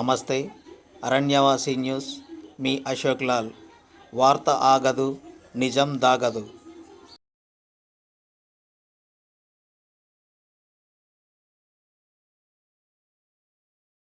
నమస్తే. అరణ్యవాసి న్యూస్. మీ అశోక్ లాల్. వార్త ఆగదు నిజం దాగదు.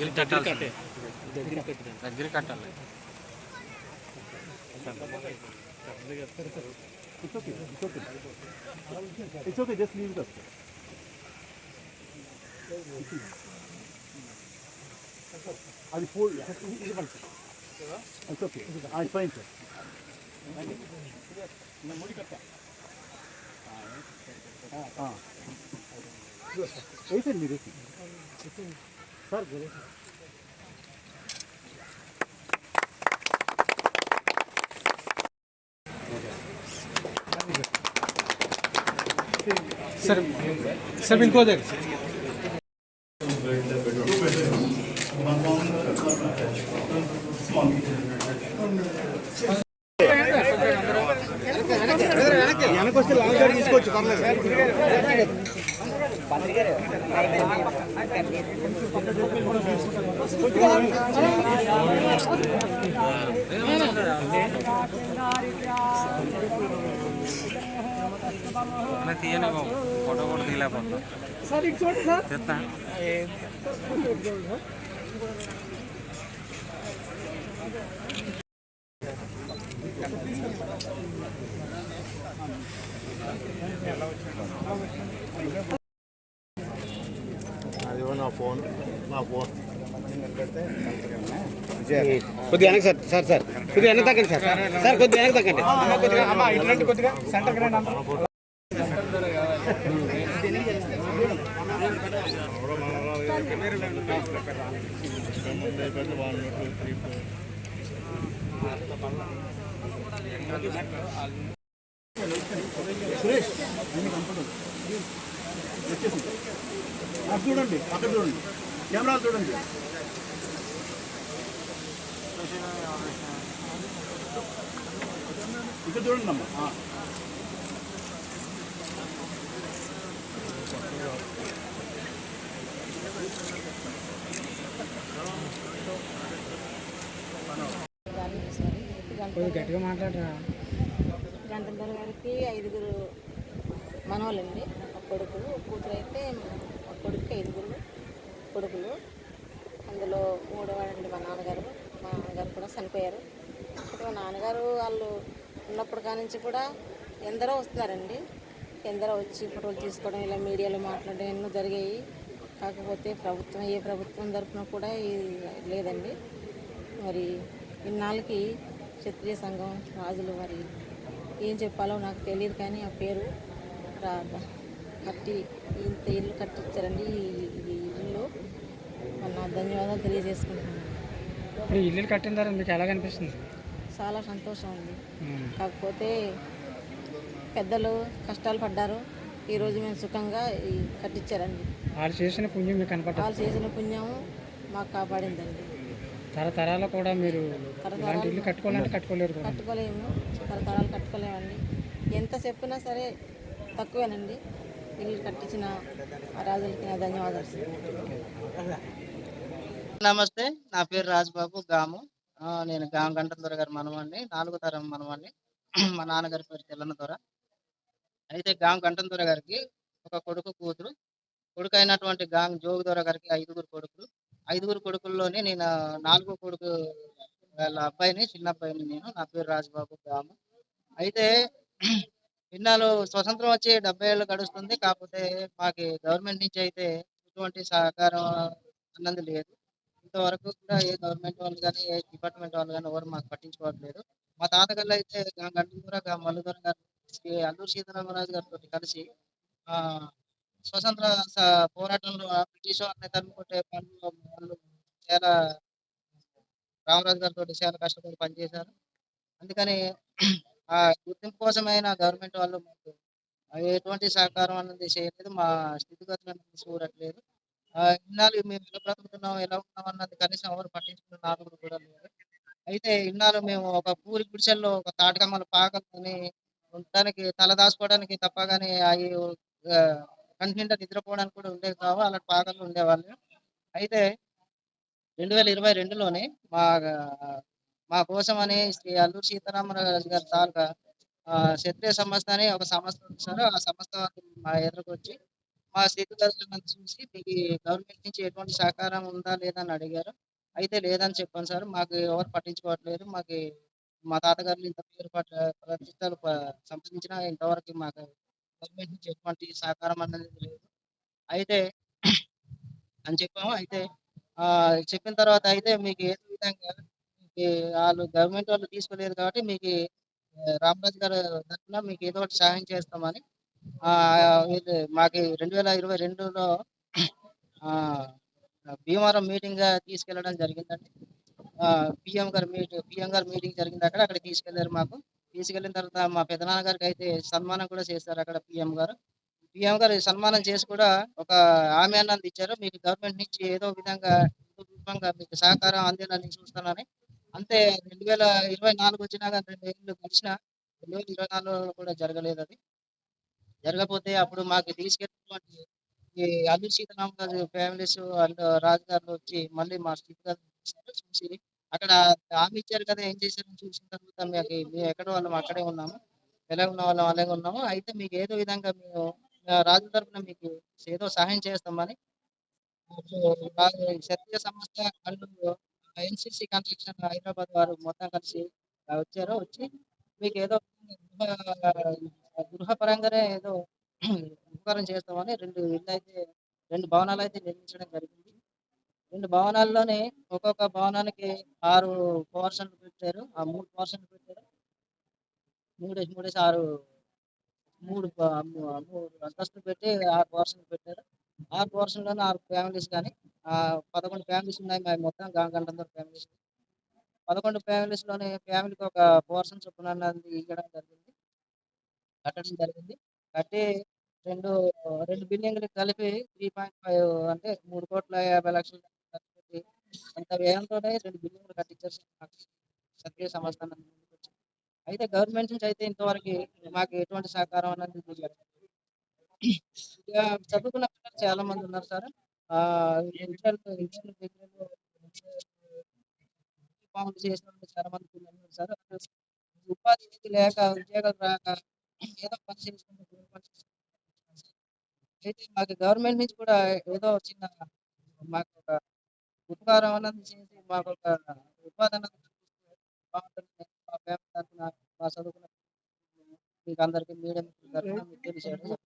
దగ్గర కట్టాలి దగ్గర కట్టాలి It's okay, just leave it up. అది ఫోల్డ్ ఇట్స్ ఓకే అది ఫైన్ సార్ వేసండి మీరు వేసి సార్ सर सर इनको देख వెనక్కి వస్తే లాంగ్ గాడి తీసుకోవచ్చు పర్లేదు తీయని ఫోటో కూడా నా ఫోన్ నా ఫోన్. కొద్దిగా వెనక్కి సార్ సార్ సార్. కొద్దిగా వెనక్కి తగ్గండి సార్. సార్ కొద్దిగా వెనక్కి తగ్గండి. అది చూడండి అక్కడ చూడండి. కెమెరా చూడండి. ఇక్కడ చూడండి అమ్మా. ఆ. గట్టిగా మాట్లాడరా? గంటన్నర గారికి ఐదుగురు మనవాళ్ళండి ఒక కొడుకు ఒక కూతురు అయితే కొడుకు ఐదుగురు కొడుకులు. అందులో మూడోవాడండి మా నాన్నగారు. మా నాన్నగారు కూడా చనిపోయారు. ఇప్పుడు మా నాన్నగారు వాళ్ళు ఉన్నప్పుడు కానించి కూడా ఎందరో వస్తున్నారండి. ఎందరో వచ్చి ఫోటోలు తీసుకోవడం ఇలా మీడియాలో మాట్లాడడం ఎన్నో జరిగాయి. కాకపోతే ప్రభుత్వం ఏ ప్రభుత్వం తరఫున కూడా ఇది లేదండి. మరి ఇన్నాళ్ళకి క్షత్రియ సంఘం రాజులు మరి ఏం చెప్పాలో నాకు తెలియదు కానీ ఆ పేరు రా కట్టి ఇంత ఇల్లు కట్టించారండి ఈ ఇల్లు. మరి నా ధన్యవాదాలు తెలియజేసుకుంటున్నాను. ఇప్పుడు ఇల్లు కట్టిన తర్వాత మీకు ఎలా కనిపిస్తుంది? చాలా సంతోషం ఉంది కాకపోతే పెద్దలు కష్టాలు పడ్డారు. ఈరోజు మేము సుఖంగా ఈ కట్టించారండి వాళ్ళు చేసిన పుణ్యం మీకు కనపడదు వాళ్ళు చేసిన పుణ్యము మాకు కాపాడిందండి. తరతరాలు కూడా మీరు ఇలాంటి ఇల్లు కట్టుకోవాలంటే కట్టుకోలేరు కట్టుకోలేము. తరతరాలు కట్టుకోలేమండి. ఎంత చెప్పినా సరే తక్కువేనండి. ఇల్లు కట్టించిన రాజులకి నా ధన్యవాదాలు. నమస్తే నా పేరు రాజబాబు గాము. నేను గాం గంటల గారి మనవాడిని నాలుగో తరం మనవాడిని మా నాన్నగారి పేరు తెల్లన్న దొర అయితే గాం గంటల గారికి ఒక కొడుకు కూతురు. కొడుకు అయినటువంటి గాం జోగు దొర గారికి ఐదుగురు కొడుకులు. ఐదుగురు కొడుకుల్లోనే నేను నాలుగో కొడుకు వాళ్ళ అబ్బాయిని చిన్న అబ్బాయిని నేను నా పేరు రాజబాబు గాము. అయితే ఇన్నాళ్ళు స్వతంత్రం వచ్చి డెబ్బై ఏళ్ళు గడుస్తుంది. కాకపోతే మాకు గవర్నమెంట్ నుంచి అయితే ఎటువంటి సహకారం అన్నది లేదు. ఇంతవరకు కూడా ఏ గవర్నమెంట్ వాళ్ళు కానీ ఏ డిపార్ట్మెంట్ వాళ్ళు కానీ ఎవరు మాకు పట్టించుకోవట్లేదు. మా తాతగారు అయితే గంటూర మల్లుదూర గారు అల్లూరు సీతారామరాజు గారితో కలిసి ఆ స్వతంత్ర స- పోరాటంలో బ్రిటిష్ వారిని తరుముకుంటే పనులు వాళ్ళు చాలా రామరాజు గారితో చాలా కష్టపడి పనిచేశారు. అందుకని ఆ గుర్తింపు కోసమైనా గవర్నమెంట్ వాళ్ళు మాకు ఎటువంటి సహకారం అనేది చేయలేదు. మా స్థితిగతులను చూడట్లేదు. ఇన్నాళ్ళు మేము ఎలా బ్రతుకుతున్నాం ఎలా ఉన్నాం అన్నది కనీసం ఎవరు పట్టించుకున్న నాలుగు కూడా లేదు అయితే ఇన్నాళ్ళు మేము ఒక పూరి గుడిసెల్లో ఒక తాటకమ్మల పాకని ఉండడానికి తల దాచుకోవడానికి తప్ప కానీ అవి కంటి నిద్రపోవడానికి కూడా ఉండేవి కావు. అలాంటి పాకలు ఉండేవాళ్ళు. అయితే రెండు వేల ఇరవై రెండులోనే మా మా కోసమని శ్రీ అల్లూరు సీతారామరాజు గారి తాలూకా ఆ, క్షత్రియ సంస్థ అని ఒక సంస్థ వచ్చారు ఆ సంస్థ మా ఎదురుకు వచ్చి మా స్థితిగతులను చూసి మీకు గవర్నమెంట్ నుంచి ఎటువంటి సహకారం ఉందా లేదా అని అడిగారు. అయితే లేదని చెప్పాను సార్. మాకు ఎవరు పట్టించుకోవట్లేదు. మాకు మా తాతగారు ఇంత పేరు పట్ల ప్రతిష్టాలు ప- ఇంతవరకు మాకు గవర్నమెంట్ నుంచి ఎటువంటి సహకారం అనేది లేదు. అయితే అని చెప్పాము. అయితే ఆ చెప్పిన తర్వాత అయితే మీకు ఏ విధంగా వాళ్ళు గవర్నమెంట్ వాళ్ళు తీసుకోలేరు కాబట్టి మీకు ఆ, రామరాజు గారు తరఫున మీకు ఏదో ఒకటి సహాయం చేస్తామని ఇది మాకు రెండు వేల ఇరవై రెండులో భీమవరం మీటింగ్ తీసుకెళ్ళడం జరిగిందండి. పిఎం గారు మీటింగ్ పిఎం గారు మీటింగ్ జరిగింది అక్కడ అక్కడ తీసుకెళ్ళారు మాకు. తీసుకెళ్ళిన తర్వాత మా పెదనాన్న గారికి అయితే సన్మానం కూడా చేశారు అక్కడ పిఎం గారు. పిఎం గారు సన్మానం చేసి కూడా ఒక హామీ అన్నది ఇచ్చారు. మీకు గవర్నమెంట్ నుంచి ఏదో విధంగా మీకు సహకారం అందేలని చూస్తానని అంతే రెండు వేల ఇరవై నాలుగు వచ్చినా కానీ రెండు ఏళ్ళు గడిచినా రెండు వేల ఇరవై నాలుగులో కూడా జరగలేదు అది. జరగకపోతే అప్పుడు మాకు తీసుకెళ్ళినటువంటి ఈ అల్లూరు సీతారామరాజు ఫ్యామిలీస్ అండ్ రాజు గారు వచ్చి మళ్ళీ మా స్టీఫ్ గారు చూసి అక్కడ హామీ ఇచ్చారు కదా ఏం చేశారని చూసిన తర్వాత మీకు మేము ఎక్కడ వాళ్ళం అక్కడే ఉన్నాము. ఎలా ఉన్న వాళ్ళం అలాగే ఉన్నాము. అయితే మీకు ఏదో విధంగా మేము రాజు తరఫున మీకు ఏదో సహాయం చేస్తామని సత్య సంస్థ వాళ్ళు ఎన్సిసి కన్స్ట్రక్షన్ హైదరాబాద్ వారు మొత్తం కలిసి వచ్చారో వచ్చారు వచ్చి మీకు ఏదో గృహ గృహపరంగానే ఏదో ఉపకారం చేస్తామని రెండు ఇల్లు అయితే రెండు భవనాలు అయితే నిర్మించడం జరిగింది. రెండు భవనాల్లోనే ఒక్కొక్క భవనానికి ఆరు పోర్షన్లు పెట్టారు. ఆ మూడు పోర్షన్లు పెట్టారు. మూడు మూడేసి ఆరు మూడు మూడు అంతస్తులు పెట్టి ఆరు పోర్షన్లు పెట్టారు. ఆరు పోర్షన్లోనే ఆరు ఫ్యామిలీస్ కానీ పదకొండు ఫ్యామిలీస్ ఉన్నాయి. మా మొత్తం గంటందర ఫ్యామిలీస్. పదకొండు ఫ్యామిలీస్లోనే ఫ్యామిలీకి ఒక పోర్షన్ చొప్పున ఇవ్వడం జరిగింది. కట్టడం జరిగింది. కట్టి రెండు రెండు బిల్డింగ్లు కలిపి త్రీ పాయింట్ ఫైవ్ అంటే మూడు కోట్ల యాభై లక్షలు కలిపి అంత వ్యయంతోనే రెండు బిల్డింగ్లు కట్టించారు మాకు సంవత్సరం సంస్థ అయితే గవర్నమెంట్ నుంచి అయితే ఇంతవరకు మాకు ఎటువంటి సహకారం అనేది ఇక చదువుకున్న పిల్లలు చాలా మంది ఉన్నారు సార్. చేసిన చాలా మంది పిల్లలు సార్. ఉపాధి అనేది లేక ఉద్యోగాలు రాక ఏదో పని చేసుకుంటూ అయితే మాకు గవర్నమెంట్ నుంచి కూడా ఏదో చిన్న మాకు ఒక ఉపకారం అన్నది చేసి మాకు ఒక ఉపాధి అన్నది బాగుంటుంది. మా ఫ్యామిలీ తరఫున మా చదువుకున్న మీకు అందరికీ మీడియం తరఫున మీకు తెలిసాడు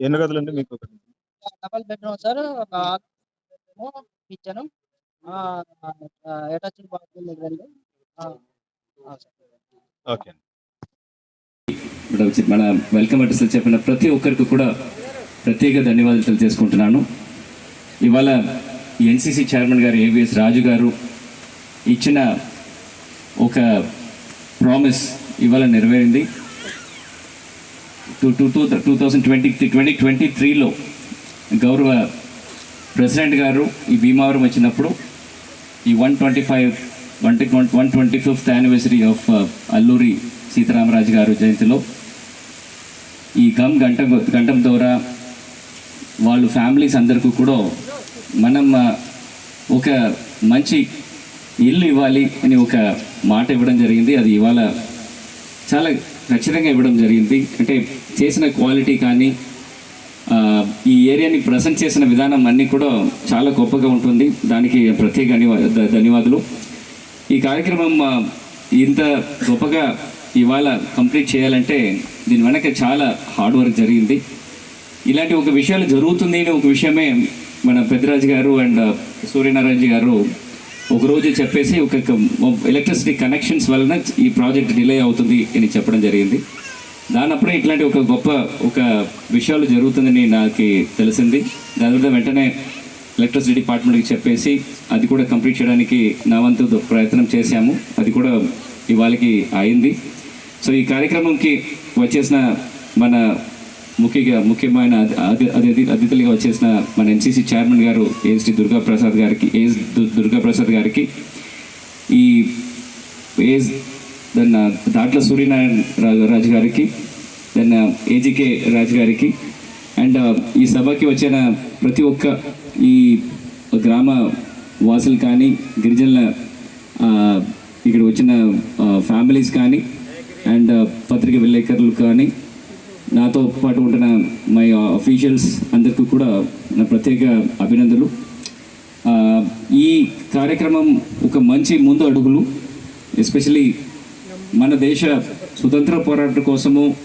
ఎన్ని గదులండి మీకు? ఒకటి డబల్ బెడ్రూమ్ సార్ ఒక కిచెన్ అటాచ్డ్ బాత్రూమ్ రెండు ఆ, ఆ, సార్. ఓకే మన వెల్కమ్ అడ్రస్లో చెప్పిన ప్రతి ఒక్కరికి కూడా ప్రత్యేక ధన్యవాదాలు తెలియజేసుకుంటున్నాను ఇవాళ NCC chairman garu AVS Raju garu ఇచ్చిన ఒక ప్రామిస్ ఇవాళ నెరవేరింది two two two two thousand twenty twenty twenty త్రీలో గౌరవ ప్రెసిడెంట్ గారు ఈ భీమవరం వచ్చినప్పుడు ఈ one twenty five one one twenty fifth anniversary of uh, Alluri Sitaramaraju garu జయంతిలో ఈ గమ్ గంట గంటం ద్వారా వాళ్ళు ఫ్యామిలీస్ అందరికీ కూడా మనం uh, ఒక మంచి ఇల్లు ఇవ్వాలి అని ఒక మాట ఇవ్వడం జరిగింది. అది ఇవాళ చాలా ఖచ్చితంగా ఇవ్వడం జరిగింది. అంటే చేసిన క్వాలిటీ కానీ ఈ ఏరియాని ప్రజెంట్ చేసిన విధానం అన్నీ కూడా చాలా గొప్పగా ఉంటుంది. దానికి ప్రత్యేక ధన్యవాదాలు. ఈ కార్యక్రమం ఇంత గొప్పగా ఇవాళ కంప్లీట్ చేయాలంటే దీని వెనక చాలా హార్డ్ వర్క్ జరిగింది. ఇలాంటి ఒక విషయాలు జరుగుతుంది అనే ఒక విషయమే మన పెద్దరాజు గారు అండ్ సూర్యనారాయణ గారు ఒకరోజు చెప్పేసి ఒక ఎలక్ట్రిసిటీ కనెక్షన్స్ వలన ఈ ప్రాజెక్ట్ డిలే అవుతుంది అని చెప్పడం జరిగింది. దానప్పుడే ఇట్లాంటి ఒక గొప్ప ఒక విషయాలు జరుగుతుందని నాకు తెలిసింది. దాని తర్వాత వెంటనే ఎలక్ట్రిసిటీ డిపార్ట్మెంట్కి చెప్పేసి అది కూడా కంప్లీట్ చేయడానికి నా వంతు ప్రయత్నం చేశాము. అది కూడా ఇవాళకి అయింది. సో ఈ కార్యక్రమంకి వచ్చేసిన మన ముఖ్యంగా ముఖ్యమైన అతి- అతిథులుగా వచ్చేసిన మన ఎన్సీసీ చైర్మన్ గారు ఏఎస్టి దుర్గా ప్రసాద్ గారికి ఏఎస్ దుర్గాప్రసాద్ దుర్గా ప్రసాద్ గారికి ఈ ఏఎస్ దెన్ దాట్ల సూర్యనారాయణ రా- రాజు గారికి దెన్ ఏజీకే రాజు గారికి అండ్ ఈ సభకి వచ్చిన ప్రతి ఒక్క ఈ గ్రామ వాసులు కానీ గిరిజనుల ఇక్కడ వచ్చిన ఫ్యామిలీస్ కానీ అండ్ పత్రిక విలేకరులు కానీ నాతో పాటు ఉంటున్న మై అఫీషియల్స్ అందరికీ కూడా నా ప్రత్యేక అభినందనలు. ఈ కార్యక్రమం ఒక మంచి ముందు అడుగులు ఎస్పెషలీ మన దేశ స్వతంత్ర పోరాటం కోసము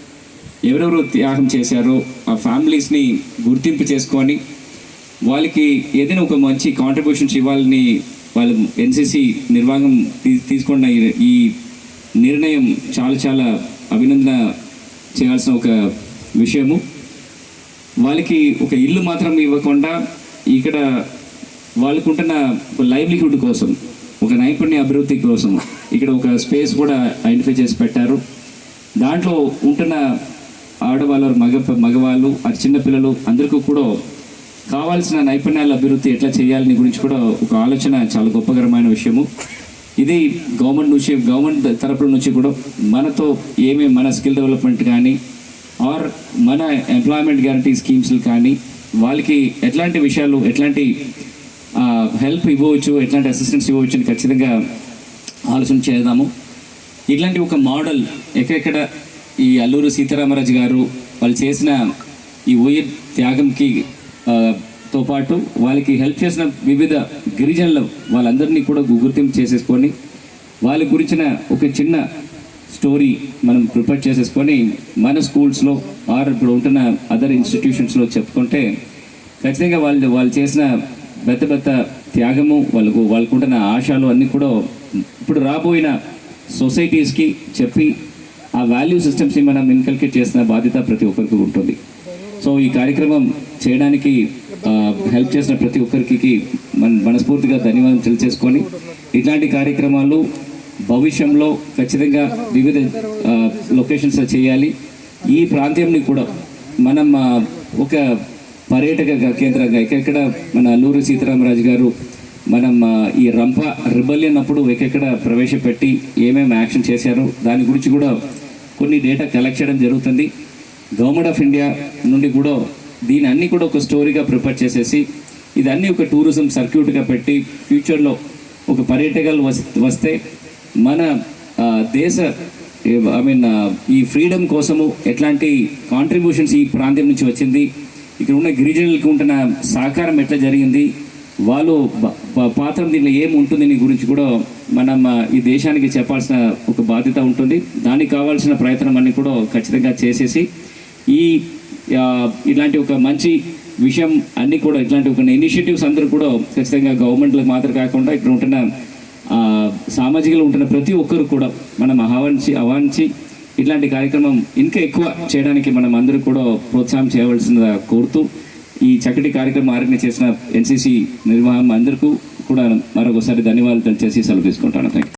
ఎవరెవరు త్యాగం చేశారో ఆ ఫ్యామిలీస్ని గుర్తింపు చేసుకొని వాళ్ళకి ఏదైనా ఒక మంచి కాంట్రిబ్యూషన్స్ ఇవ్వాలని వాళ్ళు ఎన్సీసీ నిర్వాహం తీ తీసుకున్న ఈ- నిర్ణయం చాలా చాలా అభినందన చేయాల్సిన ఒక విషయము. వాళ్ళకి ఒక ఇల్లు మాత్రం ఇవ్వకుండా ఇక్కడ వాళ్ళకుంటున్న ఒక లైవ్లీహుడ్ కోసం ఒక నైపుణ్య అభివృద్ధి కోసం ఇక్కడ ఒక స్పేస్ కూడా ఐడెంటిఫై చేసి పెట్టారు. దాంట్లో ఉంటున్న ఆడవాళ్ళు మగ మగవాళ్ళు ఆ చిన్నపిల్లలు అందరికీ కూడా కావాల్సిన నైపుణ్యాల అభివృద్ధి ఎట్లా చేయాలని గురించి కూడా ఒక ఆలోచన చాలా గొప్పకరమైన విషయము. ఇది గవర్నమెంట్ నుంచి గవర్నమెంట్ తరపుల నుంచి కూడా మనతో ఏమేమి మన స్కిల్ డెవలప్మెంట్ కానీ ఆర్ మన ఎంప్లాయ్మెంట్ గ్యారంటీ స్కీమ్స్ కానీ వాళ్ళకి ఎట్లాంటి విషయాలు ఎట్లాంటి హెల్ప్ ఇవ్వవచ్చు ఎట్లాంటి అసిస్టెన్స్ ఇవ్వచ్చు అని ఖచ్చితంగా ఆలోచన చేద్దాము. ఇట్లాంటి ఒక మోడల్ ఎక్కడెక్కడ ఈ అల్లూరు సీతారామరాజు గారు వాళ్ళు చేసిన ఈ ఉయిర్ త్యాగంకి తో పాటు వాళ్ళకి హెల్ప్ చేసిన వివిధ గిరిజనులు వాళ్ళందరినీ కూడా గుర్తింపు చేసేసుకొని వాళ్ళ గురించిన ఒక చిన్న స్టోరీ మనం ప్రిపేర్ చేసేసుకొని మన స్కూల్స్లో ఆర్ ఇప్పుడు ఉంటున్న అదర్ ఇన్స్టిట్యూషన్స్లో చెప్పుకుంటే ఖచ్చితంగా వాళ్ళు వాళ్ళు చేసిన పెద్ద పెద్ద త్యాగము వాళ్ళకు వాళ్ళకు ఉంటున్న ఆశలు అన్నీ కూడా ఇప్పుడు రాబోయిన సొసైటీస్కి చెప్పి ఆ వాల్యూ సిస్టమ్స్ని మనం ఇన్కల్కేట్ చేసిన బాధ్యత ప్రతి ఒక్కరికి ఉంటుంది. సో ఈ కార్యక్రమం చేయడానికి హెల్ప్ చేసిన ప్రతి ఒక్కరికి మన మనస్ఫూర్తిగా ధన్యవాదాలు తెలియజేసుకొని ఇట్లాంటి కార్యక్రమాలు భవిష్యంలో ఖచ్చితంగా వివిధ లొకేషన్స్లో చేయాలి. ఈ ప్రాంతంని కూడా మనం ఒక పర్యాటక కేంద్రంగా ఎక్కడెక్కడ మన అల్లూరి సీతారామరాజు గారు మనం ఈ రంప రిబల్యన్ అప్పుడు ఎక్కడెక్కడ ప్రవేశపెట్టి ఏమేమి యాక్షన్ చేశారు దాని గురించి కూడా కొన్ని డేటా కలెక్ట్ చేయడం జరుగుతుంది. గవర్నమెంట్ ఆఫ్ ఇండియా నుండి కూడా దీని అన్ని కూడా ఒక స్టోరీగా ప్రిపేర్ చేసేసి ఇదన్నీ ఒక టూరిజం సర్క్యూట్గా పెట్టి ఫ్యూచర్లో ఒక పర్యాటకాలు వస్తే మన దేశ ఐ మీన్ ఈ ఫ్రీడమ్ కోసము ఎట్లాంటి కాంట్రిబ్యూషన్స్ ఈ ప్రాంతం నుంచి వచ్చింది ఇక్కడ ఉన్న గిరిజనులకు ఉంటున్న సహకారం ఎట్లా జరిగింది? వాళ్ళు పాత్ర దీనిలో ఏముంటుంది ఉంటుంది దీని గురించి కూడా మనం ఈ దేశానికి చెప్పాల్సిన ఒక బాధ్యత ఉంటుంది. దానికి కావాల్సిన ప్రయత్నం అన్ని కూడా ఖచ్చితంగా చేసేసి ఈ ఇలాంటి ఒక మంచి విషయం అన్ని కూడా ఇట్లాంటి ఒక ఇనిషియేటివ్స్ అందరూ కూడా ఖచ్చితంగా గవర్నమెంట్లకు మాత్రం కాకుండా ఇక్కడ ఉంటున్న సామాజికలో ఉంటున్న ప్రతి ఒక్కరు కూడా మనం ఆహ్వానించి ఆహ్వానించి ఇట్లాంటి కార్యక్రమం ఇంకా ఎక్కువ చేయడానికి మనం అందరూ కూడా ప్రోత్సాహం చేయవలసిన కోరుతూ ఈ చక్కటి కార్యక్రమం ఆర్గనైజ్ చేసిన ఎన్సీసీ నిర్వాహం అందరికీ కూడా మరొకసారి ధన్యవాదాలు తెలియజేసి సెలవు తీసుకుంటాను. థ్యాంక్